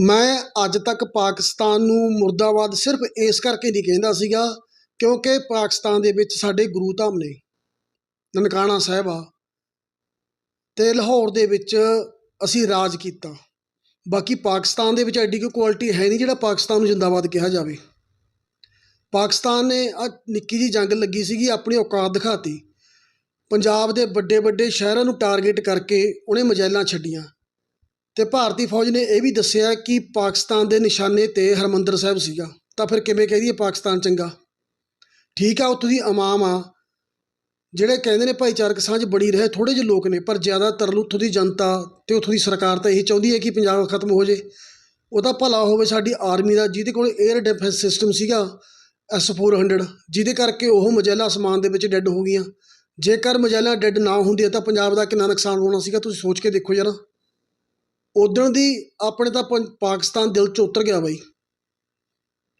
ਮੈਂ ਅੱਜ ਤੱਕ ਪਾਕਿਸਤਾਨ ਨੂੰ ਮੁਰਦਾਬਾਦ ਸਿਰਫ ਇਸ ਕਰਕੇ ਨਹੀਂ ਕਹਿੰਦਾ ਸੀਗਾ ਕਿਉਂਕਿ ਪਾਕਿਸਤਾਨ ਦੇ ਵਿੱਚ ਸਾਡੇ ਗੁਰੂ ਧਾਮ ਨੇ, ਨਨਕਾਣਾ ਸਾਹਿਬ ਆ ਅਤੇ ਲਾਹੌਰ ਦੇ ਵਿੱਚ ਅਸੀਂ ਰਾਜ ਕੀਤਾ। ਬਾਕੀ ਪਾਕਿਸਤਾਨ ਦੇ ਵਿੱਚ ਐਡੀ ਕੋਈ ਕੁਆਲਿਟੀ ਹੈ ਨਹੀਂ ਜਿਹੜਾ ਪਾਕਿਸਤਾਨ ਨੂੰ ਜਿੰਦਾਬਾਦ ਕਿਹਾ ਜਾਵੇ। ਪਾਕਿਸਤਾਨ ਨੇ ਆ ਨਿੱਕੀ ਜਿਹੀ ਜੰਗ ਲੱਗੀ ਸੀਗੀ, ਆਪਣੀ ਔਕਾਤ ਦਿਖਾਤੀ। ਪੰਜਾਬ ਦੇ ਵੱਡੇ ਵੱਡੇ ਸ਼ਹਿਰਾਂ ਨੂੰ ਟਾਰਗੇਟ ਕਰਕੇ ਉਹਨੇ ਮਜੈਲਾਂ ਛੱਡੀਆਂ। ਤੇ ਭਾਰਤੀ ਫੌਜ ਨੇ ਇਹ ਵੀ ਦੱਸਿਆ ਕਿ ਪਾਕਿਸਤਾਨ ਦੇ ਨਿਸ਼ਾਨੇ ਤੇ ਹਰਮੰਦਰ ਸਾਹਿਬ ਸੀਗਾ। ਤਾਂ ਫਿਰ ਕਿਵੇਂ ਕਹਿ ਦਈਏ ਪਾਕਿਸਤਾਨ ਚੰਗਾ? ਠੀਕ ਆ, ਉੱਥੋਂ ਦੀ ਇਮਾਮ ਆ। ਜਿਹੜੇ ਕਹਿੰਦੇ ਨੇ ਭਾਈਚਾਰਕ ਸਾਂਝ ਬਣੀ ਰਹੇ ਥੋੜੇ ਜਿਹੇ ਲੋਕ ਨੇ, ਪਰ ਜ਼ਿਆਦਾਤਰ ਉੱਥੋਂ ਦੀ ਜਨਤਾ ਤੇ ਉੱਥੋਂ ਦੀ ਸਰਕਾਰ ਤਾਂ ਇਹ ਚਾਹੁੰਦੀ ਹੈ ਕਿ ਪੰਜਾਬ ਖਤਮ ਹੋ ਜੇ। ਉਹਦਾ ਭਲਾ ਹੋਵੇ ਸਾਡੀ ਆਰਮੀ ਦਾ, ਜਿਹਦੇ ਕੋਲ 에ਅਰ ਡਿਫੈਂਸ ਸਿਸਟਮ ਸੀਗਾ ਐਸ 400 ਜਿਹਦੇ ਕਰਕੇ ਉਹ ਮਜੈਲਾ ਅਸਮਾਨ ਦੇ ਵਿੱਚ ਡੈੱਡ ਹੋ ਗਈਆਂ। ਜੇਕਰ ਮਜੈਲਾ ਡੈੱਡ ਨਾ ਹੁੰਦੀ ਤਾਂ ਪੰਜਾਬ ਦਾ ਕਿੰਨਾ ਨੁਕਸਾਨ ਹੋਣਾ ਸੀਗਾ, ਤੁਸੀਂ ਸੋਚ ਕੇ ਦੇਖੋ ਜਰਾ। ਉਦੋਂ ਦੀ ਆਪਣੇ ਤਾਂ ਪੰ- ਪਾਕਿਸਤਾਨ ਦਿਲ 'ਚ ਉਤਰ ਗਿਆ ਬਾਈ।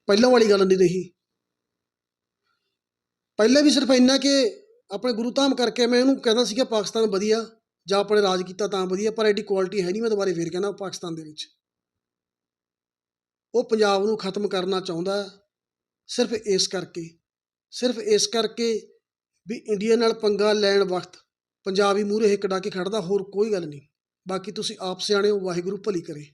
ਪਹਿਲਾਂ ਵਾਲੀ ਗੱਲ ਨਹੀਂ ਰਹੀ। ਪਹਿਲਾਂ ਵੀ ਸਿਰਫ ਇੰਨਾ ਕਿ ਆਪਣੇ ਗੁਰੂ ਧਾਮ ਕਰਕੇ ਮੈਂ ਇਹਨੂੰ ਕਹਿੰਦਾ ਸੀਗਾ ਪਾਕਿਸਤਾਨ ਵਧੀਆ ਜਾਂ ਆਪਣੇ ਰਾਜ ਕੀਤਾ ਤਾਂ ਵਧੀਆ ਪਰ ਐਡੀ ਕੁਆਲਿਟੀ ਹੈ ਨਹੀਂ ਮੈਂ ਦੁਬਾਰੇ ਫੇਰ ਕਹਿੰਦਾ ਪਾਕਿਸਤਾਨ ਦੇ ਵਿੱਚ। ਉਹ ਪੰਜਾਬ ਨੂੰ ਖਤਮ ਕਰਨਾ ਚਾਹੁੰਦਾ ਹੈ, ਸਿਰਫ ਇਸ ਕਰਕੇ। ਸਿਰਫ ਇਸ ਕਰਕੇ ਵੀ ਇੰਡੀਆ ਨਾਲ ਪੰਗਾ ਲੈਣ ਵਕਤ ਪੰਜਾਬੀ ਮੂਹਰੇ ਹਿੱਕ ਡਾ ਕੇ ਖੜਦਾ ਹੋਰ ਕੋਈ ਗੱਲ ਨਹੀਂ। ਬਾਕੀ ਤੁਸੀਂ ਆਪ ਸਿਆਣੇ ਹੋ ਵਾਹਿਗੁਰੂ ਭਲੀ ਕਰੇ।